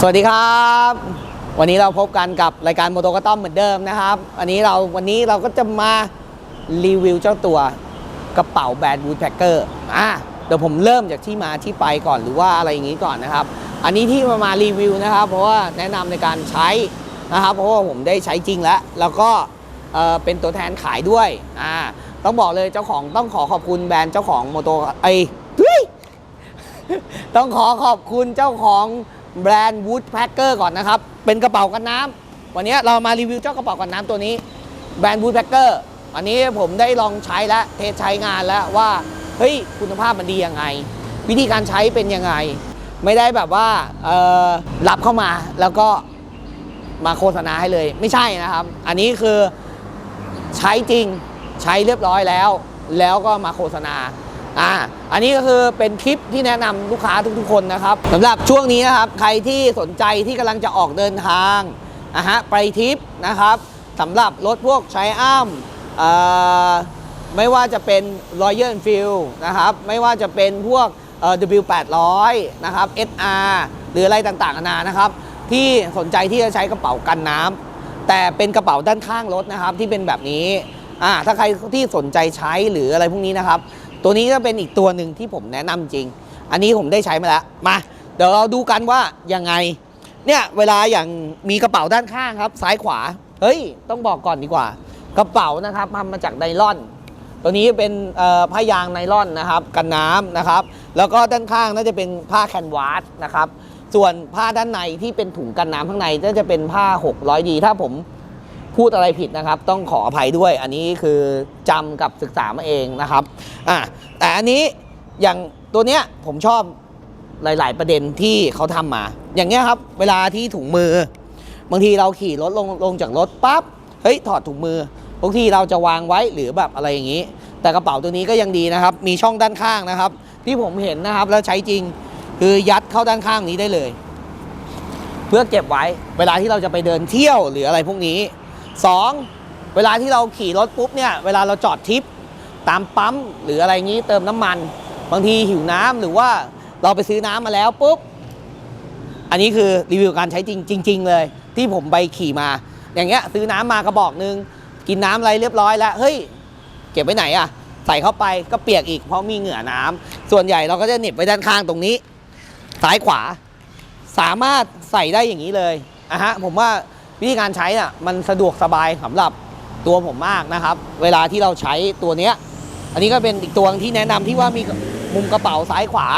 สวัสดีครับ วันนี้เราพบกันกับรายการโมโตกต้อมเหมือนเดิมนะครับ อันนี้เราวันนี้เราก็จะมารีวิวเจ้าตัวกระเป๋าแบรนด์วูดแพคเกอร์อะเดี๋ยวผมเริ่มจากที่มาที่ไปก่อนหรือว่าอะไรอย่างนี้ก่อนนะครับ อันนี้ที่มามารีวิวนะครับ เพราะว่าแนะนำในการใช้นะครับ เพราะว่าผมได้ใช้จริงแล้ว แล้วก็เอ่อเป็นตัวแทนขายด้วยอ่าต้องบอกเลยเจ้าของต้องขอขอบคุณแบรนด์เจ้าของโมโตไอเฮ้ยต้องขอขอบคุณเจ้าของ แบรนด์ Woodpecker ก่อนนะครับ เป็นกระเป๋ากันน้ำวันนี้เรามารีวิวเจ้ากระเป๋ากันน้ำตัวนี้แบรนด์ Woodpecker อันนี้ผมได้ลองใช้แล้วเทสใช้งานแล้วว่าเฮ้ยคุณภาพมันดียังไง วิธีการใช้เป็นยังไง ไม่ได้แบบว่ารับเข้ามาแล้วก็มาโฆษณาให้เลย ไม่ใช่นะครับ อันนี้คือใช้จริงใช้เรียบร้อยแล้ว แล้วก็มาโฆษณา อ่าอันนี้ก็คือเป็นคลิปที่แนะนำลูกค้าทุกๆคนนะครับสำหรับช่วงนี้นะครับใครที่สนใจที่กำลังจะออกเดินทางนะฮะไปทริปนะครับสำหรับรถพวกใช้อ้ามไม่ว่าจะเป็น Royal Enfield นะครับไม่ว่าจะเป็นพวก W800 นะครับ SR หรืออะไรต่างๆนานานะครับที่สนใจที่จะใช้กระเป๋ากันน้ำแต่เป็นกระเป๋าด้านข้างรถนะครับที่เป็นแบบนี้อ่าถ้าใครที่สนใจใช้หรืออะไรพวกนี้นะครับ ตัวนี้ก็เป็นอีกตัวหนึ่งที่ผมแนะนำจริง อันนี้ผมได้ใช้มาแล้ว มา เดี๋ยวเราดูกันว่ายังไง เนี่ยเวลาอย่างมีกระเป๋าด้านข้างครับ ซ้ายขวา เฮ้ย ต้องบอกก่อนดีกว่า กระเป๋านะครับทำมาจากไนล่อน ตัวนี้เป็นผ้ายางไนล่อนนะครับ กันน้ำนะครับ แล้วก็ด้านข้างน่าจะเป็นผ้าแคนวาสนะครับ ส่วนผ้าด้านในที่เป็นถุงกันน้ำข้างในน่าจะเป็นผ้า 600ดีถ้าผม พูดอะไรผิดนะครับ ต้องขออภัยด้วย อันนี้คือจำกับศึกษามาเองนะครับอ่าแต่อันนี้อย่างตัวเนี้ยผมชอบหลาย ๆ ประเด็นที่เขาทำมา อย่างเงี้ยครับเวลาที่ถุงมือ บางทีเราขี่รถลงลงจากรถปั๊บเฮ้ยถอดถุงมือบางทีเราจะวางไว้หรือแบบอะไรอย่างนี้ แต่กระเป๋าตัวนี้ก็ยังดีนะครับ มีช่องด้านข้างนะครับ ที่ผมเห็นนะครับแล้วใช้จริงคือยัดเข้าด้านข้างนี้ได้เลย เพื่อเก็บไว้เวลาที่เราจะไปเดินเที่ยวหรืออะไรพวกนี้ สองเวลาที่เราขี่รถปุ๊บเนี่ยเวลาเราจอดทริปตามปั๊มหรืออะไรงี้เติมน้ำมัน บางทีหิวน้ำหรือว่าเราไปซื้อน้ำมาแล้วปุ๊บอันนี้คือรีวิวการใช้จริงจริง ๆ เลย ที่ผมไปขี่มา อย่างเงี้ยซื้อน้ำมากระบอกหนึ่งกินน้ำอะไรเรียบร้อยแล้วเฮ้ยเก็บไว้ไหนอะใส่เข้าไปก็เปียกอีกเพราะมีเหงื่อน้ำส่วนใหญ่เราก็จะเหน็บไว้ด้านข้างตรงนี้ ซ้ายขวา สามารถใส่ได้อย่างนี้เลยอะฮะผมว่า วิธีการใช้น่ะมันสะดวกสบายสำหรับตัวผมมากนะครับ เวลาที่เราใช้ตัวเนี้ย อันนี้ก็เป็นอีกตัวที่แนะนำที่ว่ามีมุมกระเป๋าซ้ายขวา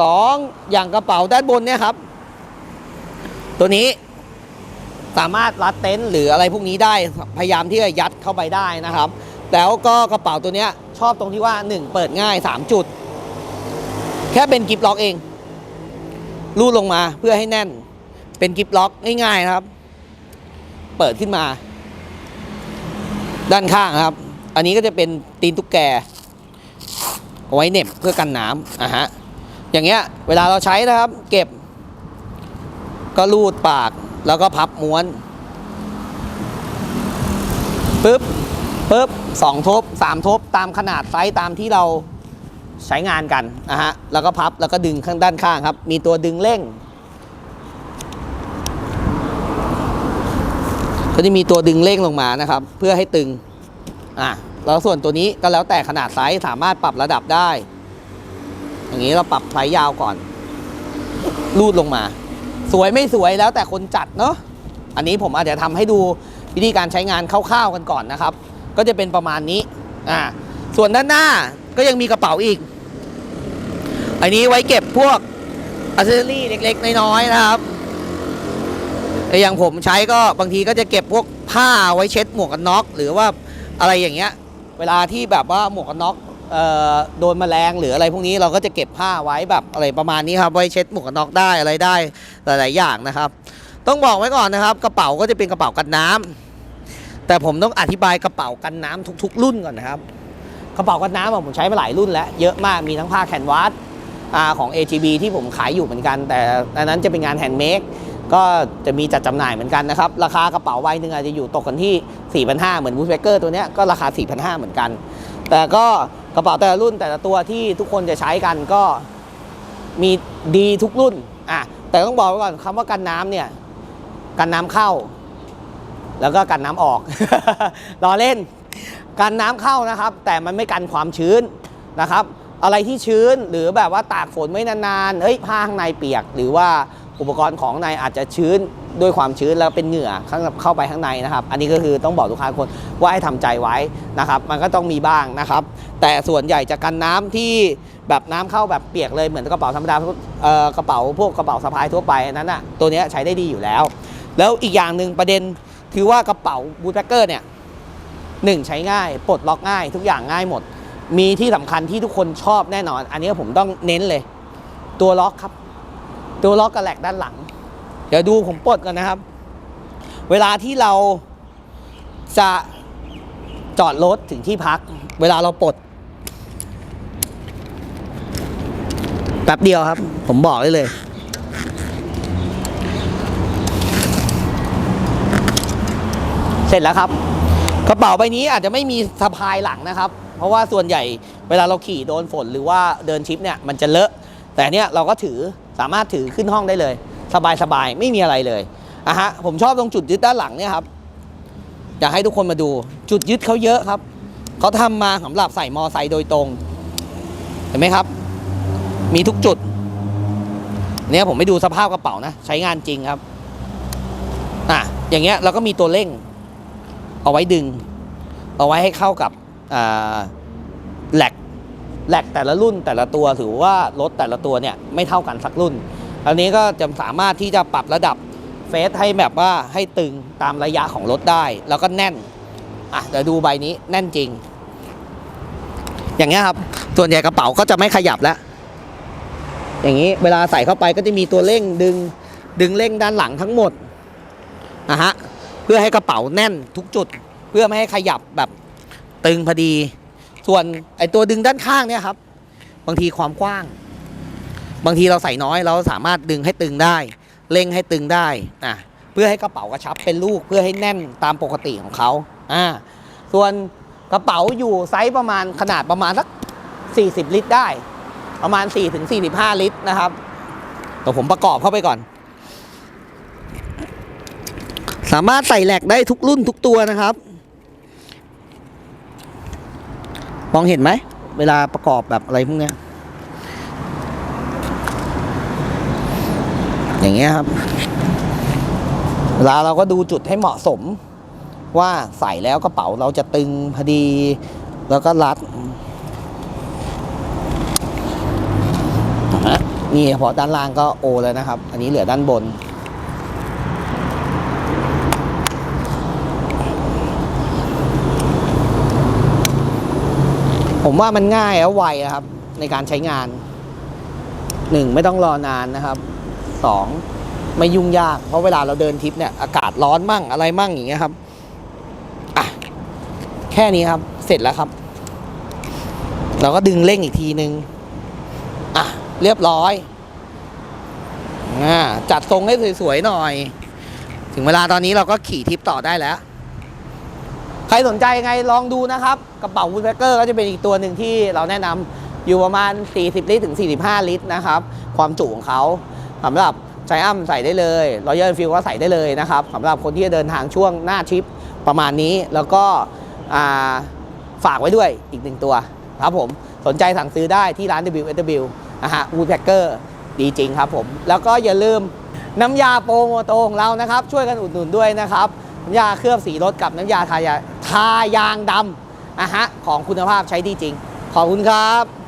สองอย่างกระเป๋าด้านบนเนี่ยครับ ตัวนี้สามารถรัดเต็นท์หรืออะไรพวกนี้ได้พยายามที่จะยัดเข้าไปได้นะครับ แล้วก็กระเป๋าตัวเนี้ยชอบตรงที่ว่า 1 เปิดง่าย 3 จุด แค่เป็นกิฟล็อกเอง รูดลงมาเพื่อให้แน่น เป็นกิฟล็อกง่ายๆนะครับ เปิดขึ้นมา ด้านข้างครับ อันนี้ก็จะเป็นตีนตุ๊กแกเอาไว้เหน็บเพื่อกันน้ำอะฮะอย่างเงี้ยเวลาเราใช้นะครับ เก็บ ก็รูดปากแล้วก็พับม้วนปึ๊บปึ๊บสองทบสามทบตามขนาดไซส์ตามที่เราใช้งานกันนะฮะแล้วก็พับแล้วก็ดึงข้างด้านข้างครับ มีตัวดึงเร่ง ก็จะมีตัวดึงเร่งลงมานะครับ เพื่อให้ตึงอะแล้วส่วนตัวนี้ก็แล้วแต่ขนาดไซส์สามารถปรับระดับได้ อย่างนี้เราปรับไซส์ยาวก่อน รูดลงมา สวยไม่สวยแล้วแต่คนจัดเนาะอันนี้ผมอาจจะทำให้ดูวิธีการใช้งานคร่าวๆกันก่อนนะครับ ก็จะเป็นประมาณนี้อ่าส่วนด้านหน้าก็ยังมีกระเป๋าอีก อันนี้ไว้เก็บพวกอัซเซอรี่เล็กๆ น้อยๆนะครับ แต่อย่างผมใช้ก็บางทีก็จะเก็บพวกผ้าไว้เช็ดหมวกกันน็อก หรือว่าอะไรอย่างเงี้ย เวลาที่แบบว่าหมวกกันน็อกโดนแมลงหรืออะไรพวกนี้เราก็จะเก็บผ้าไว้แบบอะไรประมาณนี้ครับไว้เช็ดหมวกกันน็อกได้อะไรได้หลาย ๆ อย่างนะครับ ต้องบอกไว้ก่อนนะครับ กระเป๋าก็จะเป็นกระเป๋ากันน้ำแต่ผมต้องอธิบายกระเป๋ากันน้ำทุก ๆ รุ่นก่อนนะครับกระเป๋ากันน้ำผมใช้มาหลายรุ่นแล้วเยอะมากมีทั้งผ้าแคนวาสของ AGB ที่ผมขายอยู่เหมือนกัน แต่อันนั้นจะเป็นงานแฮนด์เมด ก็จะมีจัดจำหน่ายเหมือนกันนะครับ ราคากระเป๋าใบหนึ่งอาจจะอยู่ตกกันที่ 4,500 เหมือนวูดเ e เกอร์ตัวนี้ก็ราคา 4,500 เหมือนกัน แต่ก็กระเป๋าแต่ละรุ่นแต่ละตัวที่ทุกคนจะใช้กันก็มีดีทุกรุ่นอะแต่ต้องบอกไว้ก่อนคำว่ากันน้ำเนี่ยกันน้ำเข้า แล้วก็กันน้ำออกรอเล่น กันน้ำเข้านะครับ แต่มันไม่กันความชื้นนะครับ อะไรที่ชื้นหรือแบบว่าตากฝนไว้นานๆเฮ้ยผ้าข้างในเปียกหรือว่า อุปกรณ์ของในอาจจะชื้นด้วยความชื้นแล้วเป็นเหงื่อข้างเข้าไปข้างในนะครับ อันนี้ก็คือต้องบอกลูกค้าทุกคนว่าให้ทำใจไว้นะครับ มันก็ต้องมีบ้างนะครับ แต่ส่วนใหญ่จะกันน้ำที่แบบน้ำเข้าแบบเปียกเลยเหมือนกระเป๋าธรรมดากระเป๋าพวกกระเป๋าสะพายทั่วไปนั้นอะตัวนี้ใช้ได้ดีอยู่แล้ว แล้วอีกอย่างหนึ่งประเด็นคือว่ากระเป๋าบูทแพ็คเกอร์เนี่ยหนึ่งใช้ง่ายปลดล็อกง่าย ทุกอย่างง่ายหมด มีที่สำคัญที่ทุกคนชอบแน่นอน อันนี้ผมต้องเน้นเลย ตัวล็อกครับ ตัวล็อกกระแหลกด้านหลัง เดี๋ยวดูผมปลดกันนะครับ เวลาที่เราจะจอดรถถึงที่พัก เวลาเราปลดแป๊บเดียวครับ ผมบอกได้เลยเสร็จแล้วครับ กระเป๋าใบนี้อาจจะไม่มีสะพายหลังนะครับ เพราะว่าส่วนใหญ่เวลาเราขี่โดนฝนหรือว่าเดินชิปเนี่ยมันจะเลอะ แต่เนี้ยเราก็ถือ สามารถถือขึ้นห้องได้เลย สบายสบายๆไม่มีอะไรเลยอะฮะผมชอบตรงจุดยึดด้านหลังเนี่ยครับอยากให้ทุกคนมาดูจุดยึดเขาเยอะครับเขาทำมาสำหรับใส่มอไซค์โดยตรง เห็นไหมครับ มีทุกจุด เนี่ยผมไม่ดูสภาพกระเป๋านะ ใช้งานจริงครับอะอย่างเงี้ยเราก็มีตัวเร่ง เอาไว้ดึง เอาไว้ให้เข้ากับอ่าแหลก แหลกแต่ละรุ่นแต่ละตัวถือว่ารถแต่ละตัวเนี่ยไม่เท่ากันสักรุ่น อันนี้ก็จะสามารถที่จะปรับระดับเฟสให้แบบว่าให้ตึงตามระยะของรถได้ แล้วก็แน่นอะเดี๋ยวดูใบนี้แน่นจริง อย่างเงี้ยครับ ส่วนใหญ่กระเป๋าก็จะไม่ขยับแล้ว อย่างนี้เวลาใส่เข้าไปก็จะมีตัวเร่งดึงดึงเร่งด้านหลังทั้งหมดนะฮะเพื่อให้กระเป๋าแน่นทุกจุด เพื่อไม่ให้ขยับแบบตึงพอดี ส่วนไอตัวดึงด้านข้างเนี่ยครับ บางทีความกว้าง บางทีเราใส่น้อยเราสามารถดึงให้ตึงได้เร่งให้ตึงได้อะเพื่อให้กระเป๋ากระชับเป็นลูกเพื่อให้แน่นตามปกติของเขาอ่าส่วนกระเป๋าอยู่ไซส์ประมาณขนาดประมาณสัก 40 ลิตรได้ ประมาณ 4-45 ลิตรนะครับแต่ผมประกอบเข้าไปก่อน สามารถใส่แหลกได้ทุกรุ่นทุกตัวนะครับ มองเห็นไหม เวลาประกอบแบบอะไรพวกเนี้ย อย่างเงี้ยครับ เวลาเราก็ดูจุดให้เหมาะสม ว่าใส่แล้วกระเป๋าเราจะตึงพอดี แล้วก็รัดนี่พาะด้านล่างก็โอแล้วนะครับ อันนี้เหลือด้านบน ผมว่ามันง่ายแล้วไวนะครับ ในการใช้งานหนึ่งไม่ต้องรอนานนะครับสองไม่ยุ่งยาก เพราะเวลาเราเดินทริปเนี่ยอากาศร้อนมั่งอะไรมั่งอย่างเงี้ยครับอะแค่นี้ครับ เสร็จแล้วครับ เราก็ดึงเร่งอีกทีนึงอะเรียบร้อยอ่าจัดทรงให้สวยๆหน่อย ถึงเวลาตอนนี้เราก็ขี่ทริปต่อได้แล้ว รสนใจยังไงลองดูนะครับ กระเป๋าวูดแพคเกอร์ก็จะเป็นอีกตัวหนึ่งที่เราแนะนำอยู่ประมาณ 40 ลิตรถึง 45 ลิตรนะครับ ความจุของเขาสำหรับใจอ้ำใส่ได้เลยรอยัลฟิลก็ใส่ได้เลยนะครับสำหรับคนที่จะเดินทางช่วงหน้าทริปประมาณนี้ แล้วก็ฝากไว้ด้วยอีกหนึ่งตัวครับผมสนใจสั่งซื้อได้ที่ร้าน WSW นะฮะวูดแพคเกอร์ดีจริงครับผม แล้วก็อย่าลืมน้ำยาโปรโมโตของเรานะครับ ช่วยกันอุดหนุนด้วยนะครับน้ำยาเคลือบสีรถกับน้ำยาทายา ทายางดำอะฮะของคุณภาพใช้ดีจริง ขอบคุณครับ